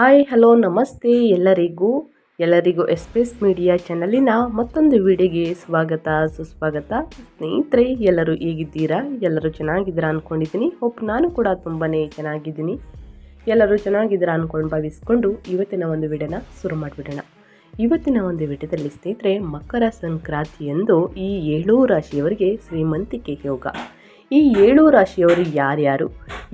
Hi, hello, ನಮಸ್ತೆ ಎಲ್ಲರಿಗೂ. ಎಲ್ಲರಿಗೂ ಎಸ್ಪೇಸ್ ಮೀಡಿಯಾ ಚಾನಲಿನ ಮತ್ತೊಂದು ವಿಡಿಯೋಗೆ ಸ್ವಾಗತ, ಸುಸ್ವಾಗತ. ಸ್ನೇಹಿತರೆ, ಎಲ್ಲರೂ ಹೇಗಿದ್ದೀರಾ? ಎಲ್ಲರೂ ಚೆನ್ನಾಗಿದ್ದೀರಾ ಅಂದ್ಕೊಂಡಿದ್ದೀನಿ ಹೋಪ್ ನಾನು ಕೂಡ ತುಂಬಾ ಚೆನ್ನಾಗಿದ್ದೀನಿ. ಎಲ್ಲರೂ ಚೆನ್ನಾಗಿದ್ದೀರಾ ಅಂದ್ಕೊಂಡು ಭಾವಿಸ್ಕೊಂಡು ಇವತ್ತಿನ ಒಂದು ವಿಡಿಯೋನ ಶುರು ಮಾಡಿಬಿಡೋಣ. ಇವತ್ತಿನ ಒಂದು ವಿಡಿಯೋದಲ್ಲಿ ಸ್ನೇಹಿತರೆ, ಮಕರ ಸಂಕ್ರಾಂತಿಯಂದು ಈ ಏಳು ರಾಶಿಯವರಿಗೆ ಶ್ರೀಮಂತಿಕೆ ಯೋಗ. ಈ ಏಳು ರಾಶಿಯವರು ಯಾರ್ಯಾರು?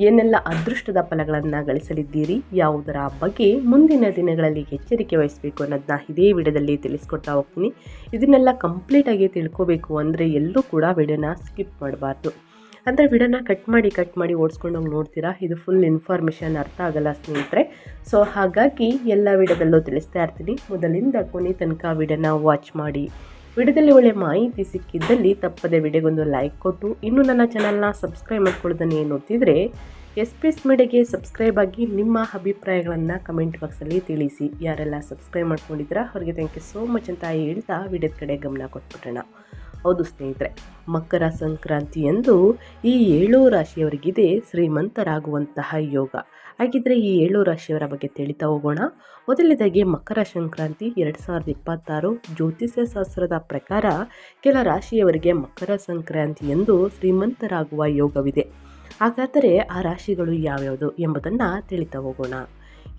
ಏನೆಲ್ಲ ಅದೃಷ್ಟದ ಫಲಗಳನ್ನು ಗಳಿಸಲಿದ್ದೀರಿ, ಯಾವುದರ ಬಗ್ಗೆ ಮುಂದಿನ ದಿನಗಳಲ್ಲಿ ಎಚ್ಚರಿಕೆ ವಹಿಸಬೇಕು ಅನ್ನೋದನ್ನ ಇದೇ ವಿಡಿಯೋದಲ್ಲಿ ತಿಳಿಸ್ಕೊಡ್ತಾ ಹೋಗ್ತೀನಿ. ಇದನ್ನೆಲ್ಲ ಕಂಪ್ಲೀಟಾಗಿ ತಿಳ್ಕೋಬೇಕು ಅಂದರೆ ಎಲ್ಲೂ ಕೂಡ ವಿಡಿಯೋನ ಸ್ಕಿಪ್ ಮಾಡಬಾರ್ದು. ಅಂದರೆ ವಿಡಿಯೋನ ಕಟ್ ಮಾಡಿ ಕಟ್ ಮಾಡಿ ಓಡಿಸ್ಕೊಂಡು ಹೋಗಿ ನೋಡ್ತೀರಾ? ಇದು ಫುಲ್ ಇನ್ಫಾರ್ಮೇಷನ್ ಅರ್ಥ ಆಗಲ್ಲ ಸ್ನೇಹಿತರೆ. ಸೊ ಹಾಗಾಗಿ ಎಲ್ಲ ವಿಡಿಯೋದಲ್ಲೂ ತಿಳಿಸ್ತಾ ಇರ್ತೀನಿ. ಮೊದಲಿಂದ ಕೊನೆ ತನಕ ವಿಡಿಯೋನ ವಾಚ್ ಮಾಡಿ. ವಿಡಿಯೋದಲ್ಲಿ ಒಳ್ಳೆ ಮಾಹಿತಿ ಸಿಕ್ಕಿದ್ದಲ್ಲಿ ತಪ್ಪದೆ ವಿಡಿಯೋಗೊಂದು ಲೈಕ್ ಕೊಟ್ಟು, ಇನ್ನೂ ನನ್ನ ಚಾನಲ್ನ ಸಬ್ಸ್ಕ್ರೈಬ್ ಮಾಡ್ಕೊಳ್ಳೋದನ್ನೇ ನೋಡ್ತಿದ್ರೆ ಎಸ್ ಪಿ ಎಸ್ ಮೀಡಿಯಾಗೆ ಸಬ್ಸ್ಕ್ರೈಬ್ ಆಗಿ ನಿಮ್ಮ ಅಭಿಪ್ರಾಯಗಳನ್ನು ಕಮೆಂಟ್ ಬಾಕ್ಸಲ್ಲಿ ತಿಳಿಸಿ. ಯಾರೆಲ್ಲ ಸಬ್ಸ್ಕ್ರೈಬ್ ಮಾಡ್ಕೊಂಡಿದ್ದೀರಾ, ಅವರಿಗೆ ಥ್ಯಾಂಕ್ ಯು ಸೋ ಮಚ್ ಅಂತ ಹೇಳ್ತಾ ವಿಡಿಯೋದ ಕಡೆ ಗಮನ ಕೊಟ್ಬಿಟ್ಟೋಣ ಹೌದು ಸ್ನೇಹಿತರೆ, ಮಕರ ಸಂಕ್ರಾಂತಿಯಂದು ಈ ಏಳು ರಾಶಿಯವರಿಗಿದೆ ಶ್ರೀಮಂತರಾಗುವಂತಹ ಯೋಗ. ಹಾಗಿದ್ರೆ ಈ ಏಳು ರಾಶಿಯವರ ಬಗ್ಗೆ ತಿಳಿತಾ ಹೋಗೋಣ. ಮೊದಲನೇದಾಗಿ ಮಕರ ಸಂಕ್ರಾಂತಿ ಎರಡು ಸಾವಿರದ ಇಪ್ಪತ್ತಾರು ಜ್ಯೋತಿಷ್ಯ ಶಾಸ್ತ್ರದ ಪ್ರಕಾರ ಕೆಲ ರಾಶಿಯವರಿಗೆ ಮಕರ ಸಂಕ್ರಾಂತಿ ಎಂದು ಶ್ರೀಮಂತರಾಗುವ ಯೋಗವಿದೆ. ಹಾಗಾದರೆ ಆ ರಾಶಿಗಳು ಯಾವ್ಯಾವುದು ಎಂಬುದನ್ನು ತಿಳಿತಾ ಹೋಗೋಣ.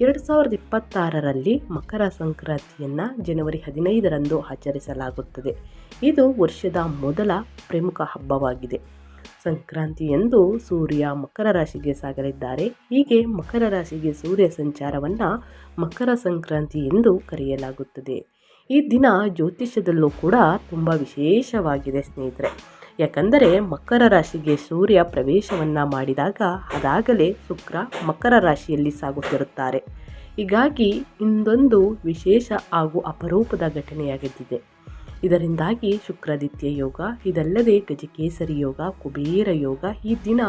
ಎರಡು ಸಾವಿರದ ಇಪ್ಪತ್ತಾರರಲ್ಲಿ ಮಕರ ಸಂಕ್ರಾಂತಿಯನ್ನು ಜನವರಿ ಹದಿನೈದರಂದು ಆಚರಿಸಲಾಗುತ್ತದೆ. ಇದು ವರ್ಷದ ಮೊದಲ ಪ್ರಮುಖ ಹಬ್ಬವಾಗಿದೆ. ಸಂಕ್ರಾಂತಿಯಂದು ಸೂರ್ಯ ಮಕರ ರಾಶಿಗೆ ಸಾಗಲಿದ್ದಾರೆ. ಹೀಗೆ ಮಕರ ರಾಶಿಗೆ ಸೂರ್ಯ ಸಂಚಾರವನ್ನ ಮಕರ ಸಂಕ್ರಾಂತಿ ಎಂದು ಕರೆಯಲಾಗುತ್ತದೆ. ಈ ದಿನ ಜ್ಯೋತಿಷ್ಯದಲ್ಲೂ ಕೂಡ ತುಂಬ ವಿಶೇಷವಾಗಿದೆ ಸ್ನೇಹಿತರೆ. ಯಾಕಂದರೆ ಮಕರ ರಾಶಿಗೆ ಸೂರ್ಯ ಪ್ರವೇಶವನ್ನು ಮಾಡಿದಾಗ ಅದಾಗಲೇ ಶುಕ್ರ ಮಕರ ರಾಶಿಯಲ್ಲಿ ಸಾಗುತ್ತಿರುತ್ತಾರೆ. ಹೀಗಾಗಿ ಇಂದೊಂದು ವಿಶೇಷ ಹಾಗೂ ಅಪರೂಪದ ಘಟನೆಯಾಗಿದ್ದಿದೆ. ಇದರಿಂದಾಗಿ ಶುಕ್ರಾದಿತ್ಯ ಯೋಗ, ಇದಲ್ಲದೆ ಗಜಕೇಸರಿ ಯೋಗ, ಕುಬೇರ ಯೋಗ ಈ ದಿನ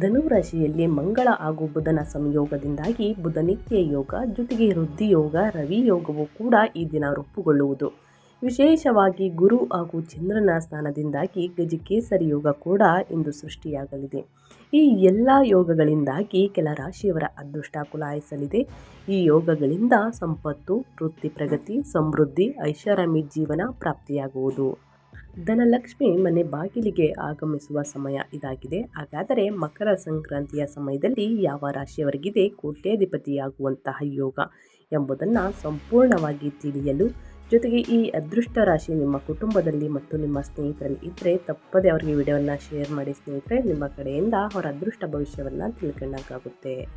ಧನು ರಾಶಿಯಲ್ಲಿ ಮಂಗಳ ಹಾಗೂ ಬುಧನ ಸಂಯೋಗದಿಂದಾಗಿ ಬುಧನಿತ್ಯ ಯೋಗ, ಜೊತೆಗೆ ವೃದ್ಧಿ ಯೋಗ, ರವಿ ಯೋಗವು ಕೂಡ ಈ ದಿನ ರೂಪುಗೊಳ್ಳುವುದು. ವಿಶೇಷವಾಗಿ ಗುರು ಹಾಗೂ ಚಂದ್ರನ ಸ್ಥಾನದಿಂದಾಗಿ ಗಜಕೇಸರಿ ಯೋಗ ಕೂಡ ಇಂದು ಸೃಷ್ಟಿಯಾಗಲಿದೆ. ಈ ಎಲ್ಲ ಯೋಗಗಳಿಂದಾಗಿ ಕೆಲ ರಾಶಿಯವರ ಅದೃಷ್ಟ ಕುಲಾಯಿಸಲಿದೆ. ಈ ಯೋಗಗಳಿಂದ ಸಂಪತ್ತು, ವೃತ್ತಿ ಪ್ರಗತಿ, ಸಮೃದ್ಧಿ ಐಷಾರಾಮಿ ಜೀವನ ಪ್ರಾಪ್ತಿಯಾಗುವುದು. ಧನಲಕ್ಷ್ಮಿ ಮನೆ ಬಾಗಿಲಿಗೆ ಆಗಮಿಸುವ ಸಮಯ ಇದಾಗಿದೆ. ಹಾಗಾದರೆ ಮಕರ ಸಂಕ್ರಾಂತಿಯ ಸಮಯದಲ್ಲಿ ಯಾವ ರಾಶಿಯವರಿಗಿದೆ ಕೋಟ್ಯಾಧಿಪತಿಯಾಗುವಂತಹ ಯೋಗ ಎಂಬುದನ್ನು ಸಂಪೂರ್ಣವಾಗಿ ತಿಳಿಯಲು ಜೊತೆಗೆ ಈ ಅದೃಷ್ಟ ರಾಶಿ ನಿಮ್ಮ ಕುಟುಂಬದಲ್ಲಿ ಮತ್ತು ನಿಮ್ಮ ಸ್ನೇಹಿತರಲ್ಲಿ ಇದ್ದರೆ ತಪ್ಪದೆ ಅವರಿಗೆ ವಿಡಿಯೋವನ್ನು ಶೇರ್ ಮಾಡಿ ಸ್ನೇಹಿತರೆ, ನಿಮ್ಮ ಕಡೆಯಿಂದ ಅವರ ಅದೃಷ್ಟ ಭವಿಷ್ಯವನ್ನು ತಿಳ್ಕೊಂಡಂಗಾಗುತ್ತೆ.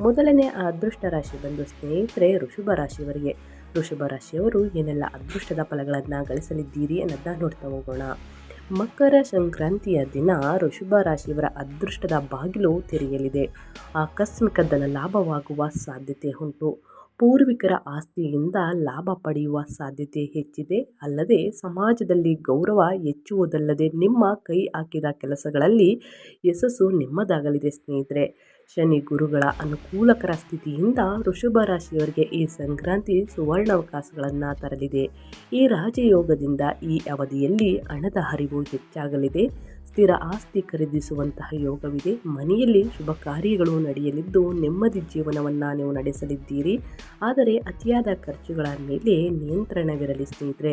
ಮೊದಲನೇ ಆ ಅದೃಷ್ಟ ರಾಶಿ ಬಂದು ಸ್ನೇಹಿತರೆ, ಋಷಭ ರಾಶಿಯವರಿಗೆ. ಋಷಭ ರಾಶಿಯವರು ಏನೆಲ್ಲ ಅದೃಷ್ಟದ ಫಲಗಳನ್ನು ಗಳಿಸಲಿದ್ದೀರಿ ಅನ್ನೋದನ್ನ ನೋಡ್ತಾ ಹೋಗೋಣ. ಮಕರ ಸಂಕ್ರಾಂತಿಯ ದಿನ ಋಷಭ ರಾಶಿಯವರ ಅದೃಷ್ಟದ ಬಾಗಿಲು ತೆರೆಯಲಿದೆ. ಆಕಸ್ಮಿಕ ಧನ ಲಾಭವಾಗುವ ಸಾಧ್ಯತೆ ಉಂಟು. ಪೂರ್ವಿಕರ ಆಸ್ತಿಯಿಂದ ಲಾಭ ಪಡೆಯುವ ಸಾಧ್ಯತೆ ಹೆಚ್ಚಿದೆ. ಅಲ್ಲದೆ, ಸಮಾಜದಲ್ಲಿ ಗೌರವ ಹೆಚ್ಚುವುದಲ್ಲದೆ ನಿಮ್ಮ ಕೈ ಹಾಕಿದ ಕೆಲಸಗಳಲ್ಲಿ ಯಶಸ್ಸು ನಿಮ್ಮದಾಗಲಿದೆ ಸ್ನೇಹಿತರೆ. ಶನಿ ಗುರುಗಳ ಅನುಕೂಲಕರ ಸ್ಥಿತಿಯಿಂದ ವೃಷಭ ರಾಶಿಯವರಿಗೆ ಈ ಸಂಕ್ರಾಂತಿ ಸುವರ್ಣಾವಕಾಶಗಳನ್ನು ತರಲಿದೆ. ಈ ರಾಜಯೋಗದಿಂದ ಈ ಅವಧಿಯಲ್ಲಿ ಹಣದ ಹರಿವು ಹೆಚ್ಚಾಗಲಿದೆ. ಸ್ಥಿರ ಆಸ್ತಿ ಖರೀದಿಸುವಂತಹ ಯೋಗವಿದೆ. ಮನೆಯಲ್ಲಿ ಶುಭ ಕಾರ್ಯಗಳು ನಡೆಯಲಿದ್ದು ನೆಮ್ಮದಿ ಜೀವನವನ್ನು ನೀವು ನಡೆಸಲಿದ್ದೀರಿ. ಆದರೆ ಅತಿಯಾದ ಖರ್ಚುಗಳ ಮೇಲೆ ನಿಯಂತ್ರಣವಿರಲಿ ಸ್ನೇಹಿತರೆ.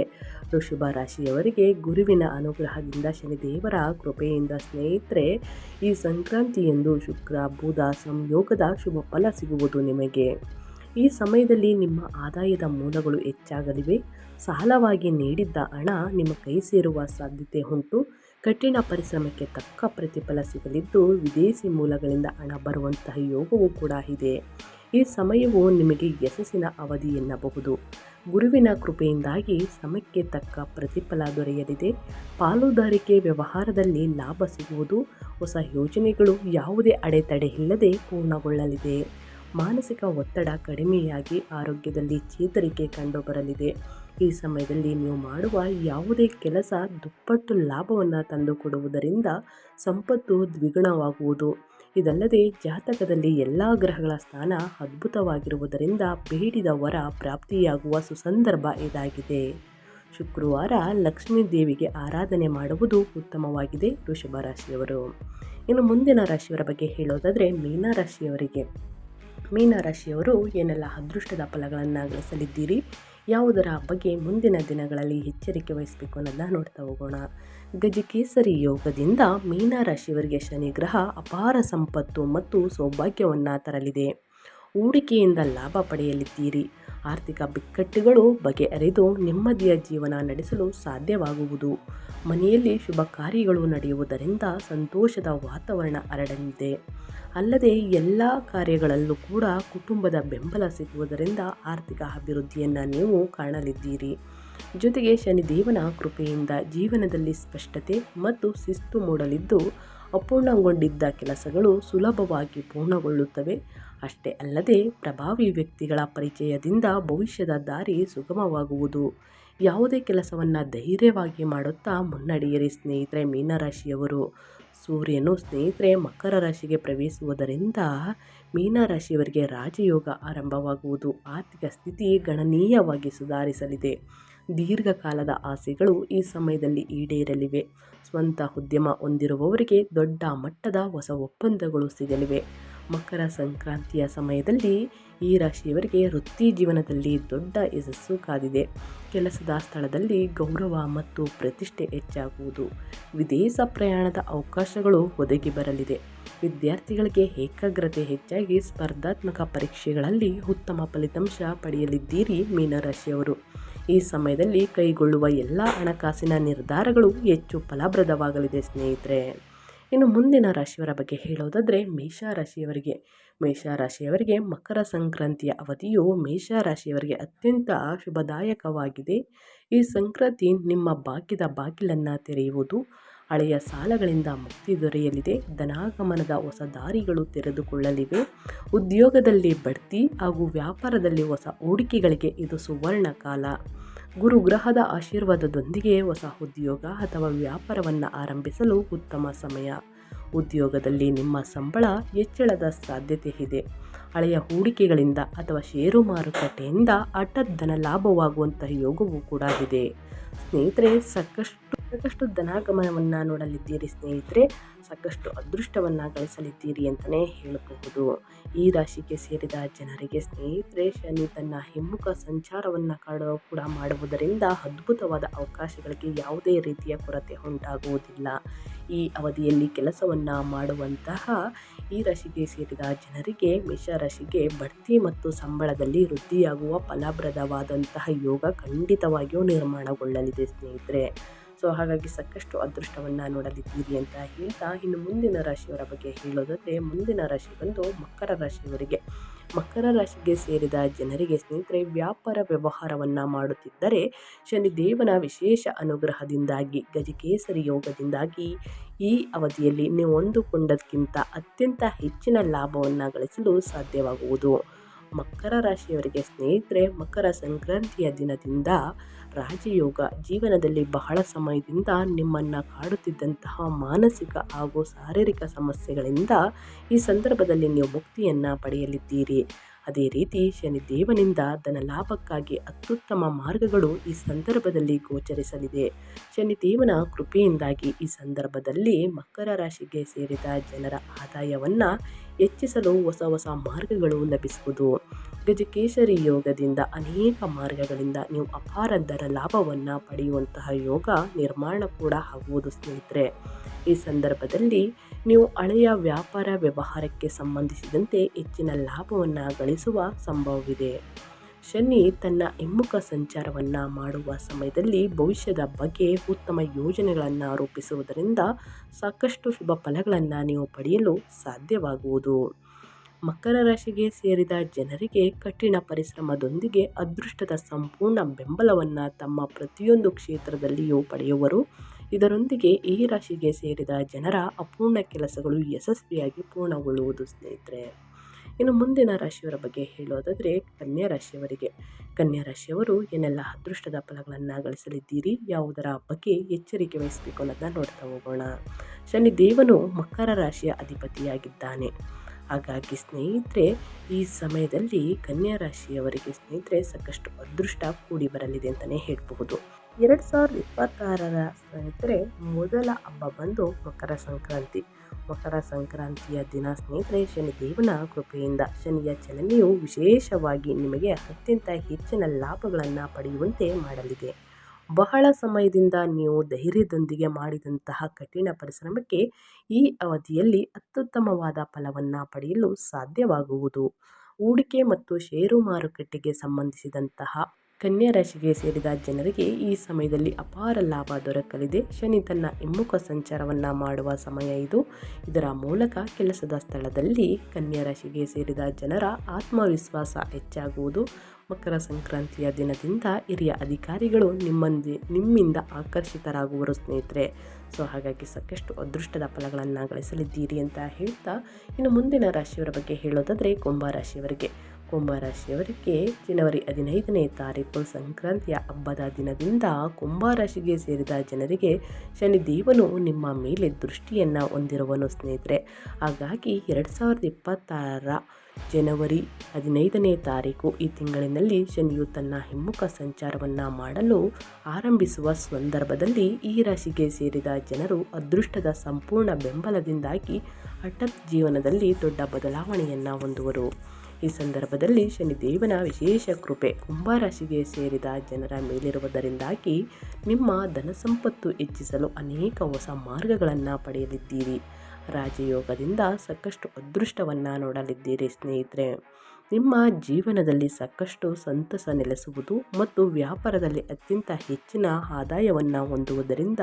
ಋಷಭ ರಾಶಿಯವರಿಗೆ ಗುರುವಿನ ಅನುಗ್ರಹದಿಂದ ಶನಿದೇವರ ಕೃಪೆಯಿಂದ ಸ್ನೇಹಿತರೆ, ಈ ಸಂಕ್ರಾಂತಿಯಂದು ಶುಕ್ರ, ಬುಧ ಸಂಯೋಗದ ಶುಭ ಫಲ ಸಿಗುವುದು ನಿಮಗೆ. ಈ ಸಮಯದಲ್ಲಿ ನಿಮ್ಮ ಆದಾಯದ ಮೂಲಗಳು ಹೆಚ್ಚಾಗಲಿವೆ. ಸಾಲವಾಗಿ ನೀಡಿದ್ದ ಹಣ ನಿಮ್ಮ ಕೈ ಸೇರುವ ಸಾಧ್ಯತೆ ಉಂಟು. ಕಠಿಣ ಪರಿಶ್ರಮಕ್ಕೆ ತಕ್ಕ ಪ್ರತಿಫಲ ಸಿಗಲಿದ್ದು ವಿದೇಶಿ ಮೂಲಗಳಿಂದ ಹಣ ಬರುವಂತಹ ಯೋಗವೂ ಕೂಡ ಇದೆ. ಈ ಸಮಯವು ನಿಮಗೆ ಯಶಸ್ಸಿನ ಅವಧಿ ಎನ್ನಬಹುದು. ಗುರುವಿನ ಕೃಪೆಯಿಂದಾಗಿ ಸಮಯಕ್ಕೆ ತಕ್ಕ ಪ್ರತಿಫಲ ದೊರೆಯಲಿದೆ. ಪಾಲುದಾರಿಕೆ ವ್ಯವಹಾರದಲ್ಲಿ ಲಾಭ ಸಿಗುವುದು, ಹೊಸ ಯೋಜನೆಗಳು ಯಾವುದೇ ಅಡೆತಡೆ ಇಲ್ಲದೆ ಪೂರ್ಣಗೊಳ್ಳಲಿದೆ. ಮಾನಸಿಕ ಒತ್ತಡ ಕಡಿಮೆಯಾಗಿ ಆರೋಗ್ಯದಲ್ಲಿ ಚೇತರಿಕೆ ಕಂಡುಬರಲಿದೆ. ಈ ಸಮಯದಲ್ಲಿ ನೀವು ಮಾಡುವ ಯಾವುದೇ ಕೆಲಸ ದುಪ್ಪಟ್ಟು ಲಾಭವನ್ನು ತಂದುಕೊಡುವುದರಿಂದ ಸಂಪತ್ತು ದ್ವಿಗುಣವಾಗುವುದು. ಇದಲ್ಲದೆ ಜಾತಕದಲ್ಲಿ ಎಲ್ಲ ಗ್ರಹಗಳ ಸ್ಥಾನ ಅದ್ಭುತವಾಗಿರುವುದರಿಂದ ಬೇಡಿದ ವರ ಪ್ರಾಪ್ತಿಯಾಗುವ ಸುಸಂದರ್ಭ ಇದಾಗಿದೆ. ಶುಕ್ರವಾರ ಲಕ್ಷ್ಮೀ ದೇವಿಗೆ ಆರಾಧನೆ ಮಾಡುವುದು ಉತ್ತಮವಾಗಿದೆ ವೃಷಭ ರಾಶಿಯವರು. ಇನ್ನು ಮುಂದಿನ ರಾಶಿಯವರ ಬಗ್ಗೆ ಹೇಳೋದಾದರೆ ಮೀನ ರಾಶಿಯವರಿಗೆ. ಮೀನರಾಶಿಯವರು ಏನೆಲ್ಲ ಅದೃಷ್ಟದ ಫಲಗಳನ್ನು ಗಳಿಸಲಿದ್ದೀರಿ? ಯಾವುದರ ಬಗ್ಗೆ ಮುಂದಿನ ದಿನಗಳಲ್ಲಿ ಎಚ್ಚರಿಕೆ ವಹಿಸಬೇಕು ಅನ್ನೋದನ್ನ ನೋಡ್ತಾ ಹೋಗೋಣ. ಗಜಕೇಸರಿ ಯೋಗದಿಂದ ಮೀನರಾಶಿಯವರಿಗೆ ಶನಿ ಗ್ರಹ ಅಪಾರ ಸಂಪತ್ತು ಮತ್ತು ಸೌಭಾಗ್ಯವನ್ನು ತರಲಿದೆ. ಹೂಡಿಕೆಯಿಂದ ಲಾಭ ಪಡೆಯಲಿದ್ದೀರಿ. ಆರ್ಥಿಕ ಬಿಕ್ಕಟ್ಟುಗಳು ಬಗೆಹರಿದು ನೆಮ್ಮದಿಯ ಜೀವನ ನಡೆಸಲು ಸಾಧ್ಯವಾಗುವುದು. ಮನೆಯಲ್ಲಿ ಶುಭ ಕಾರ್ಯಗಳು ನಡೆಯುವುದರಿಂದ ಸಂತೋಷದ ವಾತಾವರಣ ಹರಡಲಿದೆ. ಅಲ್ಲದೆ ಎಲ್ಲ ಕಾರ್ಯಗಳಲ್ಲೂ ಕೂಡ ಕುಟುಂಬದ ಬೆಂಬಲ ಸಿಗುವುದರಿಂದ ಆರ್ಥಿಕ ಅಭಿವೃದ್ಧಿಯನ್ನು ನೀವು ಕಾಣಲಿದ್ದೀರಿ. ಜೊತೆಗೆ ಶನಿದೇವನ ಕೃಪೆಯಿಂದ ಜೀವನದಲ್ಲಿ ಸ್ಪಷ್ಟತೆ ಮತ್ತು ಶಿಸ್ತು ಮೂಡಲಿದ್ದು, ಅಪೂರ್ಣಗೊಂಡಿದ್ದ ಕೆಲಸಗಳು ಸುಲಭವಾಗಿ ಪೂರ್ಣಗೊಳ್ಳುತ್ತವೆ. ಅಷ್ಟೇ ಅಲ್ಲದೆ ಪ್ರಭಾವಿ ವ್ಯಕ್ತಿಗಳ ಪರಿಚಯದಿಂದ ಭವಿಷ್ಯದ ದಾರಿ ಸುಗಮವಾಗುವುದು. ಯಾವುದೇ ಕೆಲಸವನ್ನು ಧೈರ್ಯವಾಗಿ ಮಾಡುತ್ತಾ ಮುನ್ನಡೆಯಿರಿ ಸ್ನೇಹಿತರೆ ಮೀನರಾಶಿಯವರು. ಸೂರ್ಯನು ಸ್ನೇಹಿತರೆ, ಮಕರ ರಾಶಿಗೆ ಪ್ರವೇಶಿಸುವುದರಿಂದ ಮೀನರಾಶಿಯವರಿಗೆ ರಾಜಯೋಗ ಆರಂಭವಾಗುವುದು. ಆರ್ಥಿಕ ಸ್ಥಿತಿ ಗಣನೀಯವಾಗಿ ಸುಧಾರಿಸಲಿದೆ. ದೀರ್ಘಕಾಲದ ಆಸೆಗಳು ಈ ಸಮಯದಲ್ಲಿ ಈಡೇರಲಿವೆ. ಸ್ವಂತ ಉದ್ಯಮ ಹೊಂದಿರುವವರಿಗೆ ದೊಡ್ಡ ಮಟ್ಟದ ಹೊಸ ಒಪ್ಪಂದಗಳು ಸಿಗಲಿವೆ. ಮಕರ ಸಂಕ್ರಾಂತಿಯ ಸಮಯದಲ್ಲಿ ಈ ರಾಶಿಯವರಿಗೆ ವೃತ್ತಿ ಜೀವನದಲ್ಲಿ ದೊಡ್ಡ ಯಶಸ್ಸು ಕಾದಿದೆ. ಕೆಲಸದ ಸ್ಥಳದಲ್ಲಿ ಗೌರವ ಮತ್ತು ಪ್ರತಿಷ್ಠೆ ಹೆಚ್ಚಾಗುವುದು. ವಿದೇಶ ಪ್ರಯಾಣದ ಅವಕಾಶಗಳು ಒದಗಿ ಬರಲಿದೆ. ವಿದ್ಯಾರ್ಥಿಗಳಿಗೆ ಏಕಾಗ್ರತೆ ಹೆಚ್ಚಾಗಿ ಸ್ಪರ್ಧಾತ್ಮಕ ಪರೀಕ್ಷೆಗಳಲ್ಲಿ ಉತ್ತಮ ಫಲಿತಾಂಶ ಪಡೆಯಲಿದ್ದೀರಿ ಮೀನರಾಶಿಯವರು. ಈ ಸಮಯದಲ್ಲಿ ಕೈಗೊಳ್ಳುವ ಎಲ್ಲ ಹಣಕಾಸಿನ ನಿರ್ಧಾರಗಳು ಹೆಚ್ಚು ಫಲಪ್ರದವಾಗಲಿದೆ ಸ್ನೇಹಿತರೆ. ಇನ್ನು ಮುಂದಿನ ರಾಶಿಯವರ ಬಗ್ಗೆ ಹೇಳೋದಾದರೆ ಮೇಷರಾಶಿಯವರಿಗೆ. ಮೇಷರಾಶಿಯವರಿಗೆ ಮಕರ ಸಂಕ್ರಾಂತಿಯ ಅವಧಿಯು ಮೇಷರಾಶಿಯವರಿಗೆ ಅತ್ಯಂತ ಶುಭದಾಯಕವಾಗಿದೆ. ಈ ಸಂಕ್ರಾಂತಿ ನಿಮ್ಮ ಭಾಗ್ಯದ ಬಾಗಿಲನ್ನು ತೆರೆಯುವುದು ಹಳೆಯ ಸಾಲಗಳಿಂದ ಮುಕ್ತಿ ದೊರೆಯಲಿದೆ. ಧನಾಗಮನದ ಹೊಸ ದಾರಿಗಳು ತೆರೆದುಕೊಳ್ಳಲಿವೆ. ಉದ್ಯೋಗದಲ್ಲಿ ಬಡ್ತಿ ಹಾಗೂ ವ್ಯಾಪಾರದಲ್ಲಿ ಹೊಸ ಹೂಡಿಕೆಗಳಿಗೆ ಇದು ಸುವರ್ಣ ಕಾಲ. ಗುರು ಗ್ರಹದ ಆಶೀರ್ವಾದದೊಂದಿಗೆ ಹೊಸ ಉದ್ಯೋಗ ಅಥವಾ ವ್ಯಾಪಾರವನ್ನು ಆರಂಭಿಸಲು ಉತ್ತಮ ಸಮಯ. ಉದ್ಯೋಗದಲ್ಲಿ ನಿಮ್ಮ ಸಂಬಳ ಹೆಚ್ಚಳದ ಸಾಧ್ಯತೆ ಇದೆ. ಹಳೆಯ ಹೂಡಿಕೆಗಳಿಂದ ಅಥವಾ ಷೇರು ಮಾರುಕಟ್ಟೆಯಿಂದ ಧನ ಲಾಭವಾಗುವಂತಹ ಯೋಗವೂ ಕೂಡ ಇದೆ ಸ್ನೇಹಿತರೆ, ಸಾಕಷ್ಟು ಸಾಕಷ್ಟು ಧನಾಗಮನವನ್ನು ನೋಡಲಿದ್ದೀರಿ ಸ್ನೇಹಿತರೆ, ಸಾಕಷ್ಟು ಅದೃಷ್ಟವನ್ನು ಗಳಿಸಲಿದ್ದೀರಿ ಅಂತಲೇ ಹೇಳಬಹುದು. ಈ ರಾಶಿಗೆ ಸೇರಿದ ಜನರಿಗೆ ಸ್ನೇಹಿತರೆ, ಶನಿ ತನ್ನ ಹಿಮ್ಮುಖ ಸಂಚಾರವನ್ನು ಕಾಡೋ ಕೂಡ ಮಾಡುವುದರಿಂದ ಅದ್ಭುತವಾದ ಅವಕಾಶಗಳಿಗೆ ಯಾವುದೇ ರೀತಿಯ ಕೊರತೆ ಉಂಟಾಗುವುದಿಲ್ಲ. ಈ ಅವಧಿಯಲ್ಲಿ ಕೆಲಸವನ್ನು ಮಾಡುವಂತಹ ಈ ರಾಶಿಗೆ ಸೇರಿದ ಜನರಿಗೆ ಮೇಷರಾಶಿಗೆ ಬಡ್ತಿ ಮತ್ತು ಸಂಬಳದಲ್ಲಿ ವೃದ್ಧಿಯಾಗುವ ಫಲಪ್ರದವಾದಂತಹ ಯೋಗ ಖಂಡಿತವಾಗಿಯೂ ನಿರ್ಮಾಣಗೊಳ್ಳಲಿದೆ ಸ್ನೇಹಿತರೆ. ಸೊ ಹಾಗಾಗಿ ಸಾಕಷ್ಟು ಅದೃಷ್ಟವನ್ನು ನೋಡಲಿದ್ದೀರಿ ಅಂತ ಹೇಳ್ತಾ ಇನ್ನು ಮುಂದಿನ ರಾಶಿಯವರ ಬಗ್ಗೆ ಹೇಳೋದಾದರೆ ಮುಂದಿನ ರಾಶಿ ಬಂದು ಮಕರ ರಾಶಿಯವರಿಗೆ. ಮಕರ ರಾಶಿಗೆ ಸೇರಿದ ಜನರಿಗೆ ಸ್ನೇಹಿತರೆ, ವ್ಯಾಪಾರ ವ್ಯವಹಾರವನ್ನು ಮಾಡುತ್ತಿದ್ದರೆ ಶನಿದೇವನ ವಿಶೇಷ ಅನುಗ್ರಹದಿಂದಾಗಿ, ಗಜಕೇಸರಿ ಯೋಗದಿಂದಾಗಿ ಈ ಅವಧಿಯಲ್ಲಿ ನೀವು ಅಂದುಕೊಂಡದಕ್ಕಿಂತ ಅತ್ಯಂತ ಹೆಚ್ಚಿನ ಲಾಭವನ್ನು ಗಳಿಸಲು ಸಾಧ್ಯವಾಗುವುದು. ಮಕರ ರಾಶಿಯವರಿಗೆ ಸ್ನೇಹಿತರೆ, ಮಕರ ಸಂಕ್ರಾಂತಿಯ ದಿನದಿಂದ ರಾಜಯೋಗ ಜೀವನದಲ್ಲಿ ಬಹಳ ಸಮಯದಿಂದ ನಿಮ್ಮನ್ನು ಕಾಡುತ್ತಿದ್ದಂತಹ ಮಾನಸಿಕ ಹಾಗೂ ಶಾರೀರಿಕ ಸಮಸ್ಯೆಗಳಿಂದ ಈ ಸಂದರ್ಭದಲ್ಲಿ ನೀವು ಮುಕ್ತಿಯನ್ನು ಪಡೆಯಲಿದ್ದೀರಿ. ಅದೇ ರೀತಿ ಶನಿದೇವನಿಂದ ತನ್ನ ಲಾಭಕ್ಕಾಗಿ ಅತ್ಯುತ್ತಮ ಮಾರ್ಗಗಳು ಈ ಸಂದರ್ಭದಲ್ಲಿ ಗೋಚರಿಸಲಿದೆ. ಶನಿದೇವನ ಕೃಪೆಯಿಂದಾಗಿ ಈ ಸಂದರ್ಭದಲ್ಲಿ ಮಕರ ರಾಶಿಗೆ ಸೇರಿದ ಜನರ ಆದಾಯವನ್ನು ಹೆಚ್ಚಿಸಲು ಹೊಸ ಹೊಸ ಮಾರ್ಗಗಳು ಲಭಿಸುವುದು. ಗಜಕೇಸರಿ ಯೋಗದಿಂದ ಅನೇಕ ಮಾರ್ಗಗಳಿಂದ ನೀವು ಅಪಾರ ದರ ಲಾಭವನ್ನು ಪಡೆಯುವಂತಹ ಯೋಗ ನಿರ್ಮಾಣ ಕೂಡ ಆಗುವುದು ಸ್ನೇಹಿತರೆ. ಈ ಸಂದರ್ಭದಲ್ಲಿ ನೀವು ಹಳೆಯ ವ್ಯಾಪಾರ ವ್ಯವಹಾರಕ್ಕೆ ಸಂಬಂಧಿಸಿದಂತೆ ಹೆಚ್ಚಿನ ಲಾಭವನ್ನು ಗಳಿಸುವ ಸಂಭವವಿದೆ. ಶನಿ ತನ್ನ ಹಿಮ್ಮುಖ ಸಂಚಾರವನ್ನು ಮಾಡುವ ಸಮಯದಲ್ಲಿ ಭವಿಷ್ಯದ ಬಗ್ಗೆ ಉತ್ತಮ ಯೋಜನೆಗಳನ್ನು ರೂಪಿಸುವುದರಿಂದ ಸಾಕಷ್ಟು ಶುಭ ಫಲಗಳನ್ನು ನೀವು ಪಡೆಯಲು ಸಾಧ್ಯವಾಗುವುದು. ಮಕರ ರಾಶಿಗೆ ಸೇರಿದ ಜನರಿಗೆ ಕಠಿಣ ಪರಿಶ್ರಮದೊಂದಿಗೆ ಅದೃಷ್ಟದ ಸಂಪೂರ್ಣ ಬೆಂಬಲವನ್ನು ತಮ್ಮ ಪ್ರತಿಯೊಂದು ಕ್ಷೇತ್ರದಲ್ಲಿಯೂ ಪಡೆಯುವರು. ಇದರೊಂದಿಗೆ ಈ ರಾಶಿಗೆ ಸೇರಿದ ಜನರ ಅಪೂರ್ಣ ಕೆಲಸಗಳು ಯಶಸ್ವಿಯಾಗಿ ಪೂರ್ಣಗೊಳ್ಳುವುದು ಸ್ನೇಹಿತರೆ. ಇನ್ನು ಮುಂದಿನ ರಾಶಿಯವರ ಬಗ್ಗೆ ಹೇಳೋದಾದರೆ ಕನ್ಯಾ ರಾಶಿಯವರಿಗೆ. ಕನ್ಯಾ ರಾಶಿಯವರು ಏನೆಲ್ಲ ಅದೃಷ್ಟದ ಫಲಗಳನ್ನು ಗಳಿಸಲಿದ್ದೀರಿ, ಯಾವುದರ ಬಗ್ಗೆ ಎಚ್ಚರಿಕೆ ವಹಿಸಬೇಕು ಅನ್ನೋದನ್ನ ನೋಡ್ತಾ ಹೋಗೋಣ. ಶನಿ ದೇವನು ಮಕರ ರಾಶಿಯ ಅಧಿಪತಿಯಾಗಿದ್ದಾನೆ. ಹಾಗಾಗಿ ಸ್ನೇಹಿತರೆ, ಈ ಸಮಯದಲ್ಲಿ ಕನ್ಯಾ ರಾಶಿಯವರಿಗೆ ಸ್ನೇಹಿತರೆ ಸಾಕಷ್ಟು ಅದೃಷ್ಟ ಕೂಡಿ ಬರಲಿದೆ ಅಂತಲೇ ಹೇಳಬಹುದು. ಎರಡು ಸಾವಿರದ ಇಪ್ಪತ್ತಾರರ ಸ್ನೇಹಿತರೆ, ಮೊದಲ ಹಬ್ಬ ಬಂದು ಮಕರ ಸಂಕ್ರಾಂತಿ. ಮಕರ ಸಂಕ್ರಾಂತಿಯ ದಿನ ಸ್ನೇಹಿತರೆ, ಶನಿದೇವನ ಕೃಪೆಯಿಂದ ಶನಿಯ ಚಲನೆಯು ವಿಶೇಷವಾಗಿ ನಿಮಗೆ ಅತ್ಯಂತ ಹೆಚ್ಚಿನ ಲಾಭಗಳನ್ನು ಪಡೆಯುವಂತೆ ಮಾಡಲಿದೆ. ಬಹಳ ಸಮಯದಿಂದ ನೀವು ಧೈರ್ಯದೊಂದಿಗೆ ಮಾಡಿದಂತಹ ಕಠಿಣ ಪರಿಶ್ರಮಕ್ಕೆ ಈ ಅವಧಿಯಲ್ಲಿ ಅತ್ಯುತ್ತಮವಾದ ಫಲವನ್ನು ಪಡೆಯಲು ಸಾಧ್ಯವಾಗುವುದು. ಹೂಡಿಕೆ ಮತ್ತು ಷೇರು ಮಾರುಕಟ್ಟೆಗೆ ಸಂಬಂಧಿಸಿದಂತಹ ಕನ್ಯಾ ರಾಶಿಗೆ ಸೇರಿದ ಜನರಿಗೆ ಈ ಸಮಯದಲ್ಲಿ ಅಪಾರ ಲಾಭ ದೊರಕಲಿದೆ. ಶನಿ ತನ್ನ ಹಿಮ್ಮುಖ ಸಂಚಾರವನ್ನು ಮಾಡುವ ಸಮಯ ಇದು. ಇದರ ಮೂಲಕ ಕೆಲಸದ ಸ್ಥಳದಲ್ಲಿ ಕನ್ಯಾ ರಾಶಿಗೆ ಸೇರಿದ ಜನರ ಆತ್ಮವಿಶ್ವಾಸ ಹೆಚ್ಚಾಗುವುದು. ಮಕರ ಸಂಕ್ರಾಂತಿಯ ದಿನದಿಂದ ಹಿರಿಯ ಅಧಿಕಾರಿಗಳು ನಿಮ್ಮಂದಿ, ನಿಮ್ಮಿಂದ ಆಕರ್ಷಿತರಾಗುವರು ಸ್ನೇಹಿತರೆ. ಸೊ ಹಾಗಾಗಿ ಸಾಕಷ್ಟು ಅದೃಷ್ಟದ ಫಲಗಳನ್ನು ಗಳಿಸಲಿದ್ದೀರಿ ಅಂತ ಹೇಳ್ತಾ ಇನ್ನು ಮುಂದಿನ ರಾಶಿಯವರ ಬಗ್ಗೆ ಹೇಳೋದಾದರೆ ಕುಂಭ ರಾಶಿಯವರಿಗೆ. ಕುಂಭರಾಶಿಯವರಿಗೆ ಜನವರಿ ಹದಿನೈದನೇ ತಾರೀಕು ಸಂಕ್ರಾಂತಿಯ ಹಬ್ಬದ ದಿನದಿಂದ ಕುಂಭರಾಶಿಗೆ ಸೇರಿದ ಜನರಿಗೆ ಶನಿ ದೇವನು ನಿಮ್ಮ ಮೇಲೆ ದೃಷ್ಟಿಯನ್ನು ಹೊಂದಿರುವನು ಸ್ನೇಹಿತರೆ. ಹಾಗಾಗಿ ಎರಡು ಸಾವಿರದ ಇಪ್ಪತ್ತಾರರ ಜನವರಿ ಹದಿನೈದನೇ ತಾರೀಕು ಈ ತಿಂಗಳಿನಲ್ಲಿ ಶನಿಯು ತನ್ನ ಹಿಮ್ಮುಖ ಸಂಚಾರವನ್ನು ಮಾಡಲು ಆರಂಭಿಸುವ ಸಂದರ್ಭದಲ್ಲಿ ಈ ರಾಶಿಗೆ ಸೇರಿದ ಜನರು ಅದೃಷ್ಟದ ಸಂಪೂರ್ಣ ಬೆಂಬಲದಿಂದಾಗಿ ಹಠಾತ್ ಜೀವನದಲ್ಲಿ ದೊಡ್ಡ ಬದಲಾವಣೆಯನ್ನು ಹೊಂದುವರು. ಈ ಸಂದರ್ಭದಲ್ಲಿ ಶನಿದೇವನ ವಿಶೇಷ ಕೃಪೆ ಕುಂಭರಾಶಿಗೆ ಸೇರಿದ ಜನರ ಮೇಲಿರುವುದರಿಂದಾಗಿ ನಿಮ್ಮ ಧನ ಸಂಪತ್ತು ಹೆಚ್ಚಿಸಲು ಅನೇಕ ಹೊಸ ಮಾರ್ಗಗಳನ್ನು ಪಡೆಯಲಿದ್ದೀರಿ. ರಾಜಯೋಗದಿಂದ ಸಾಕಷ್ಟು ಅದೃಷ್ಟವನ್ನು ನೋಡಲಿದ್ದೀರಿ ಸ್ನೇಹಿತರೆ. ನಿಮ್ಮ ಜೀವನದಲ್ಲಿ ಸಾಕಷ್ಟು ಸಂತಸ ನೆಲೆಸುವುದು ಮತ್ತು ವ್ಯಾಪಾರದಲ್ಲಿ ಅತ್ಯಂತ ಹೆಚ್ಚಿನ ಆದಾಯವನ್ನು ಹೊಂದುವುದರಿಂದ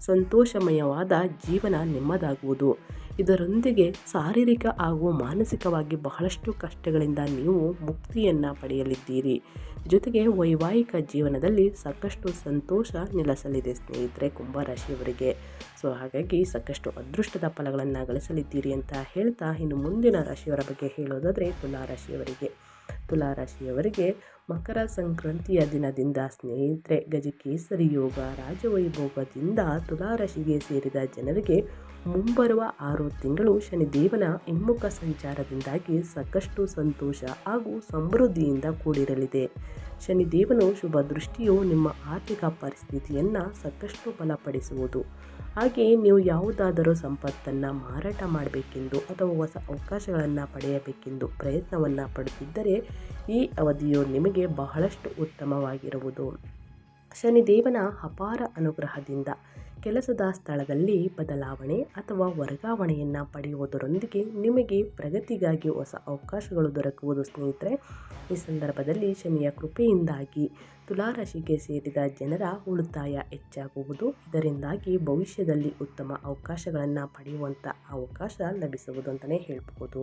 ಸಂತೋಷಮಯವಾದ ಜೀವನ ನಿಮ್ಮದಾಗುವುದು. ಇದರೊಂದಿಗೆ ಶಾರೀರಿಕ ಹಾಗೂ ಮಾನಸಿಕವಾಗಿ ಬಹಳಷ್ಟು ಕಷ್ಟಗಳಿಂದ ನೀವು ಮುಕ್ತಿಯನ್ನು ಪಡೆಯಲಿದ್ದೀರಿ. ಜೊತೆಗೆ ವೈವಾಹಿಕ ಜೀವನದಲ್ಲಿ ಸಾಕಷ್ಟು ಸಂತೋಷ ನೆಲೆಸಲಿದೆ ಸ್ನೇಹಿತರೆ ಕುಂಭರಾಶಿಯವರಿಗೆ ಸೊ, ಹಾಗಾಗಿ ಸಾಕಷ್ಟು ಅದೃಷ್ಟದ ಫಲಗಳನ್ನು ಗಳಿಸಲಿದ್ದೀರಿ ಅಂತ ಹೇಳ್ತಾ ಇನ್ನು ಮುಂದಿನ ರಾಶಿಯವರ ಬಗ್ಗೆ ಹೇಳೋದಾದರೆ ತುಲಾರಾಶಿಯವರಿಗೆ. ತುಲಾರಾಶಿಯವರಿಗೆ ಮಕರ ಸಂಕ್ರಾಂತಿಯ ದಿನದಿಂದ ಸ್ನೇಹಿತರೆ ಗಜಕೇಸರಿ ಯೋಗ, ರಾಜವೈಭೋಗದಿಂದ ತುಲಾರಾಶಿಗೆ ಸೇರಿದ ಜನರಿಗೆ ಮುಂಬರುವ ಆರು ತಿಂಗಳು ಶನಿದೇವನ ಹಿಮ್ಮುಖ ಸಂಚಾರದಿಂದಾಗಿ ಸಾಕಷ್ಟು ಸಂತೋಷ ಹಾಗೂ ಸಮೃದ್ಧಿಯಿಂದ ಕೂಡಿರಲಿದೆ. ಶನಿದೇವನು ಶುಭ ದೃಷ್ಟಿಯು ನಿಮ್ಮ ಆರ್ಥಿಕ ಪರಿಸ್ಥಿತಿಯನ್ನು ಸಾಕಷ್ಟು ಬಲಪಡಿಸುವುದು. ಹಾಗೆಯೇ ನೀವು ಯಾವುದಾದರೂ ಸಂಪತ್ತನ್ನು ಮಾರಾಟ ಮಾಡಬೇಕೆಂದು ಅಥವಾ ಹೊಸ ಅವಕಾಶಗಳನ್ನು ಪಡೆಯಬೇಕೆಂದು ಪ್ರಯತ್ನವನ್ನು ಪಡುತ್ತಿದ್ದರೆ ಈ ಅವಧಿಯು ನಿಮಗೆ ಬಹಳಷ್ಟು ಉತ್ತಮವಾಗಿರುವುದು. ಶನಿದೇವನ ಅಪಾರ ಅನುಗ್ರಹದಿಂದ ಕೆಲಸದ ಸ್ಥಳದಲ್ಲಿ ಬದಲಾವಣೆ ಅಥವಾ ವರ್ಗಾವಣೆಯನ್ನು ಪಡೆಯುವುದರೊಂದಿಗೆ ನಿಮಗೆ ಪ್ರಗತಿಗಾಗಿ ಹೊಸ ಅವಕಾಶಗಳು ದೊರಕುವುದು ಸ್ನೇಹಿತರೆ, ಈ ಸಂದರ್ಭದಲ್ಲಿ ಶನಿಯ ಕೃಪೆಯಿಂದಾಗಿ ತುಲಾರಾಶಿಗೆ ಸೇರಿದ ಜನರ ಉಳಿತಾಯ ಹೆಚ್ಚಾಗುವುದು. ಇದರಿಂದಾಗಿ ಭವಿಷ್ಯದಲ್ಲಿ ಉತ್ತಮ ಅವಕಾಶಗಳನ್ನು ಪಡೆಯುವಂಥ ಅವಕಾಶ ಲಭಿಸುವುದು ಅಂತಲೇ ಹೇಳ್ಬೋದು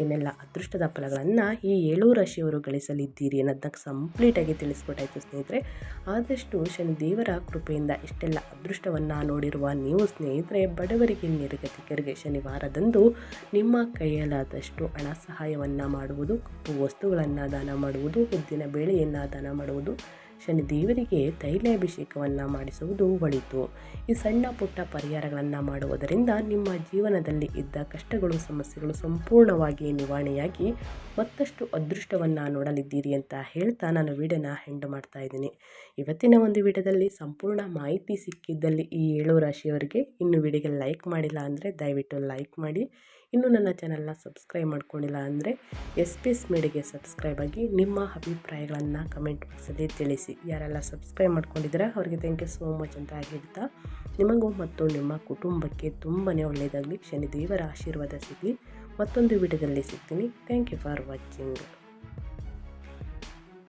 ಇನ್ನೆಲ್ಲ ಅದೃಷ್ಟದ ಫಲಗಳನ್ನು ಈ ಏಳು ರಾಶಿಯವರು ಗಳಿಸಲಿದ್ದೀರಿ ಅನ್ನೋದನ್ನ ಕಂಪ್ಲೀಟಾಗಿ ತಿಳಿಸ್ಕೊಟ್ಟಾಯಿತು ಸ್ನೇಹಿತರೆ. ಆದಷ್ಟು ಶನಿ ದೇವರ ಕೃಪೆಯಿಂದ ಇಷ್ಟೆಲ್ಲ ಅದೃಷ್ಟವನ್ನು ನೋಡಿರುವ ನೀವು ಸ್ನೇಹಿತರೆ, ಬಡವರಿಗೆ ನಿರ್ಗತಿಕರಿಗೆ ಶನಿವಾರದಂದು ನಿಮ್ಮ ಕೈಯಲ್ಲಾದಷ್ಟು ಹಣ ಸಹಾಯವನ್ನು ಮಾಡುವುದು, ಕಪ್ಪು ವಸ್ತುಗಳನ್ನು ದಾನ ಮಾಡುವುದು, ಉದ್ದಿನ ಬೇಳೆಯನ್ನು ದಾನ ಮಾಡುವುದು ಶನಿದೇವರಿಗೆ ತೈಲಾಭಿಷೇಕವನ್ನು ಮಾಡಿಸುವುದು ಒಳಿತು. ಈ ಸಣ್ಣ ಪುಟ್ಟ ಪರಿಹಾರಗಳನ್ನು ಮಾಡುವುದರಿಂದ ನಿಮ್ಮ ಜೀವನದಲ್ಲಿ ಇದ್ದ ಕಷ್ಟಗಳು, ಸಮಸ್ಯೆಗಳು ಸಂಪೂರ್ಣವಾಗಿ ನಿವಾರಣೆಯಾಗಿ ಮತ್ತಷ್ಟು ಅದೃಷ್ಟವನ್ನು ನೋಡಲಿದ್ದೀರಿ ಅಂತ ಹೇಳ್ತಾ ನಾನು ವಿಡಿಯೋನ ಹೆಂಡು ಮಾಡ್ತಾ ಇದ್ದೀನಿ. ಇವತ್ತಿನ ಒಂದು ವಿಡಿಯೋದಲ್ಲಿ ಸಂಪೂರ್ಣ ಮಾಹಿತಿ ಸಿಕ್ಕಿದ್ದಲ್ಲಿ ಈ ಏಳು ರಾಶಿಯವರಿಗೆ ಇನ್ನು ವಿಡಿಯೋಗೆ ಲೈಕ್ ಮಾಡಿಲ್ಲ ಅಂದರೆ ದಯವಿಟ್ಟು ಲೈಕ್ ಮಾಡಿ. ಇನ್ನೂ ನನ್ನ ಚಾನಲ್ನ ಸಬ್ಸ್ಕ್ರೈಬ್ ಮಾಡ್ಕೊಂಡಿಲ್ಲ ಅಂದರೆ ಎಸ್ ಪಿ ಎಸ್ ಮೇಡಿಗೆ ಸಬ್ಸ್ಕ್ರೈಬ್ ಆಗಿ ನಿಮ್ಮ ಅಭಿಪ್ರಾಯಗಳನ್ನು ಕಮೆಂಟ್ ಬಾಕ್ಸಲ್ಲಿ ತಿಳಿಸಿ. ಯಾರೆಲ್ಲ ಸಬ್ಸ್ಕ್ರೈಬ್ ಮಾಡ್ಕೊಂಡಿದ್ದೀರಾ ಅವರಿಗೆ ಥ್ಯಾಂಕ್ ಯು ಸೋ ಮಚ್ ಅಂತ ಆಗಿರ್ತಾ ನಿಮಗೂ ಮತ್ತು ನಿಮ್ಮ ಕುಟುಂಬಕ್ಕೆ ತುಂಬಾ ಒಳ್ಳೆಯದಾಗಲಿ ಶನಿದೇವರ ಆಶೀರ್ವಾದ ಸಿಗಲಿ. ಮತ್ತೊಂದು ವಿಡಿಯೋದಲ್ಲಿ ಸಿಗ್ತೀನಿ. Thank you for watching